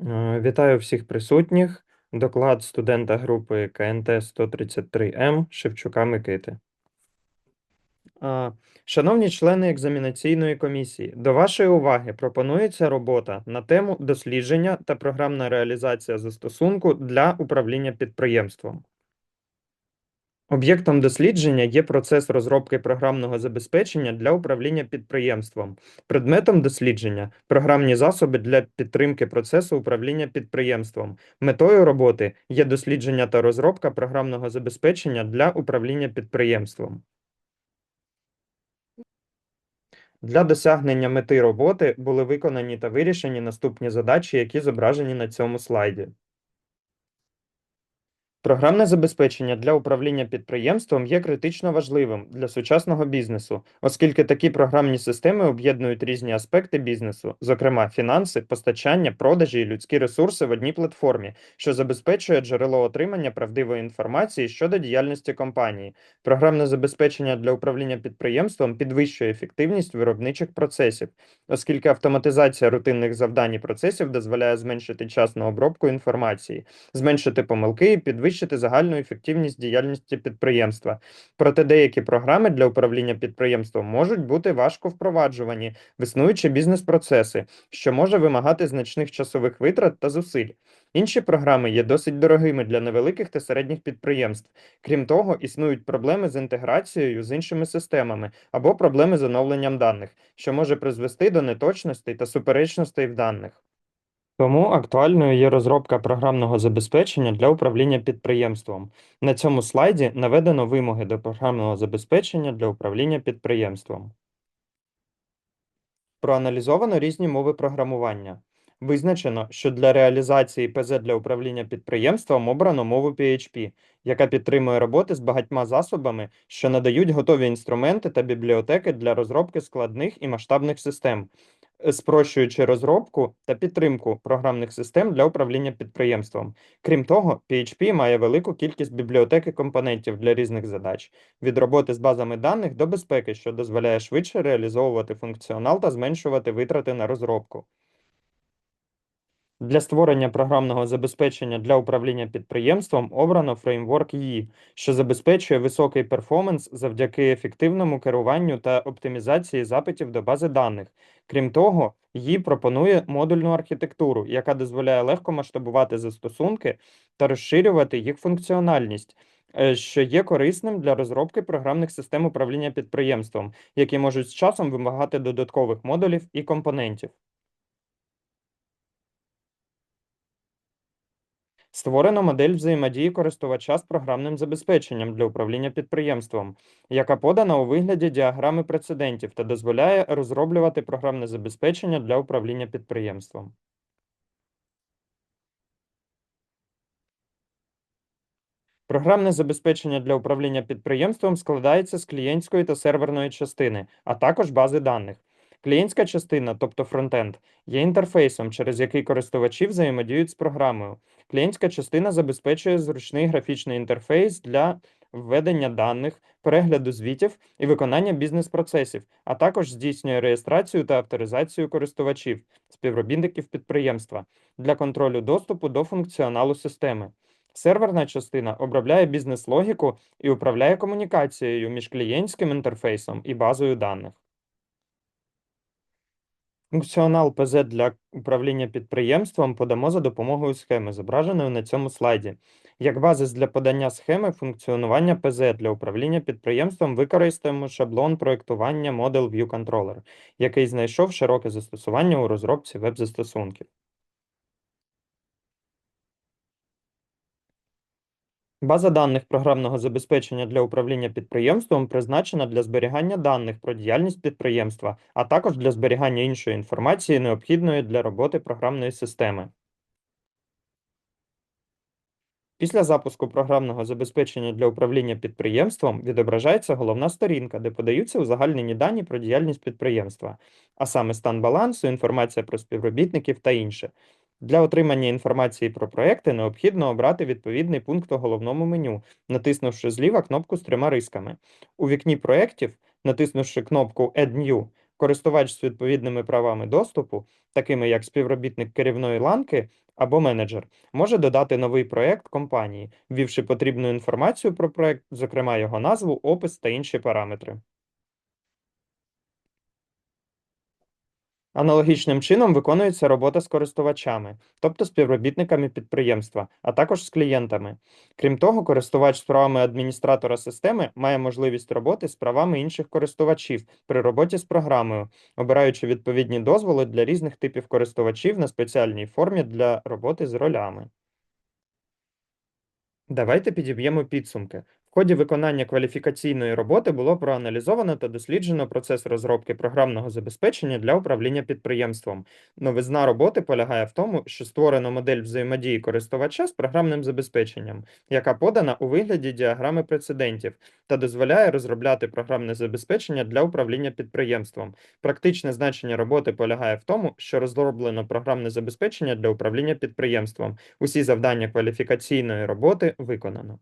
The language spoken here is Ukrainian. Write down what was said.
Е, Вітаю всіх присутніх. Доклад студента групи КНТ 133М Шевчука Микити. Е, Шановні члени екзамінаційної комісії, до вашої уваги пропонується робота на тему дослідження та програмна реалізація застосунку для управління підприємством. Об'єктом дослідження є процес розробки програмного забезпечення для управління підприємством. Предметом дослідження програмні засоби для підтримки процесу управління підприємством. Метою роботи є дослідження та розробка програмного забезпечення для управління підприємством. Для досягнення мети роботи були виконані та вирішені наступні задачі, які зображені на цьому слайді. Програмне забезпечення для управління підприємством є критично важливим для сучасного бізнесу, оскільки такі програмні системи об'єднують різні аспекти бізнесу, зокрема фінанси, постачання, продажі і людські ресурси в одній платформі, що забезпечує джерело отримання правдивої інформації щодо діяльності компанії. Програмне забезпечення для управління підприємством підвищує ефективність виробничих процесів, оскільки автоматизація рутинних завдань і процесів дозволяє зменшити час на обробку інформації, зменшити помилки і підвищити загальну ефективність діяльності підприємства. Проте деякі програми для управління підприємством можуть бути важко впроваджувані в бізнес-процеси, що може вимагати значних часових витрат та зусиль. Інші програми є досить дорогими для невеликих та середніх підприємств. Крім того, існують проблеми з інтеграцією з іншими системами або проблеми з оновленням даних, що може призвести до неточностей та суперечностей в даних. Тому актуальною є розробка програмного забезпечення для управління підприємством. На цьому слайді наведено вимоги до програмного забезпечення для управління підприємством. Проаналізовано різні мови програмування. Визначено, що для реалізації ПЗ для управління підприємством обрано мову PHP, яка підтримує роботи з багатьма засобами, що надають готові інструменти та бібліотеки для розробки складних і масштабних систем, спрощуючи розробку та підтримку програмних систем для управління підприємством. Крім того, PHP має велику кількість бібліотек і компонентів для різних задач, від роботи з базами даних до безпеки, що дозволяє швидше реалізовувати функціонал та зменшувати витрати на розробку. Для створення програмного забезпечення для управління підприємством обрано фреймворк YI, що забезпечує високий перформанс завдяки ефективному керуванню та оптимізації запитів до бази даних. Крім того, YI пропонує модульну архітектуру, яка дозволяє легко масштабувати застосунки та розширювати їх функціональність. е, Що є корисним для розробки програмних систем управління підприємством, які можуть з часом вимагати додаткових модулів і компонентів. Створено модель взаємодії користувача з програмним забезпеченням для управління підприємством, яка подана у вигляді діаграми прецедентів та дозволяє розроблювати програмне забезпечення для управління підприємством. Програмне забезпечення для управління підприємством складається з клієнтської та серверної частини, а також бази даних. Клієнтська частина, тобто фронтенд, є інтерфейсом, через який користувачі взаємодіють з програмою. Клієнтська частина забезпечує зручний графічний інтерфейс для введення даних, перегляду звітів і виконання бізнес-процесів, а також здійснює реєстрацію та авторизацію користувачів, співробітників підприємства для контролю доступу до функціоналу системи. Серверна частина обробляє бізнес-логіку і управляє комунікацією між клієнтським інтерфейсом і базою даних. Функціонал ПЗ для управління підприємством подамо за допомогою схеми, зображеної на цьому слайді. Як базис для подання схеми функціонування ПЗ для управління підприємством використаємо шаблон проєктування Model View Controller, який знайшов широке застосування у розробці веб-застосунків. База даних програмного забезпечення для управління підприємством призначена для зберігання даних про діяльність підприємства, а також для зберігання іншої інформації, необхідної для роботи програмної системи. Після запуску програмного забезпечення для управління підприємством відображається головна сторінка, де подаються узагальнені дані про діяльність підприємства, а саме стан балансу, інформація про співробітників та інше. Для отримання інформації про проекти необхідно обрати відповідний пункт у головному меню, натиснувши зліва кнопку з трьома рисками. У вікні проєктів, натиснувши кнопку Add New, користувач з відповідними правами доступу, такими як співробітник керівної ланки, або менеджер може додати новий проект компанії, ввівши потрібну інформацію про проект, зокрема його назву, опис та інші параметри. Аналогічним чином виконується робота з користувачами, тобто співробітниками підприємства, а також з клієнтами. Крім того, користувач з правами адміністратора системи має можливість роботи з правами інших користувачів при роботі з програмою, обираючи відповідні дозволи для різних типів користувачів на спеціальній формі для роботи з ролями. Давайте підіб'ємо підсумки. Ході виконання кваліфікаційної роботи було проаналізовано та досліджено процес розробки програмного забезпечення для управління підприємством. Новизна роботи полягає в тому, що створено модель взаємодії користувача з програмним забезпеченням, яка подана у вигляді діаграми прецедентів та дозволяє розробляти програмне забезпечення для управління підприємством. Практичне значення роботи полягає в тому, що розроблено програмне забезпечення для управління підприємством. Усі завдання кваліфікаційної роботи виконано.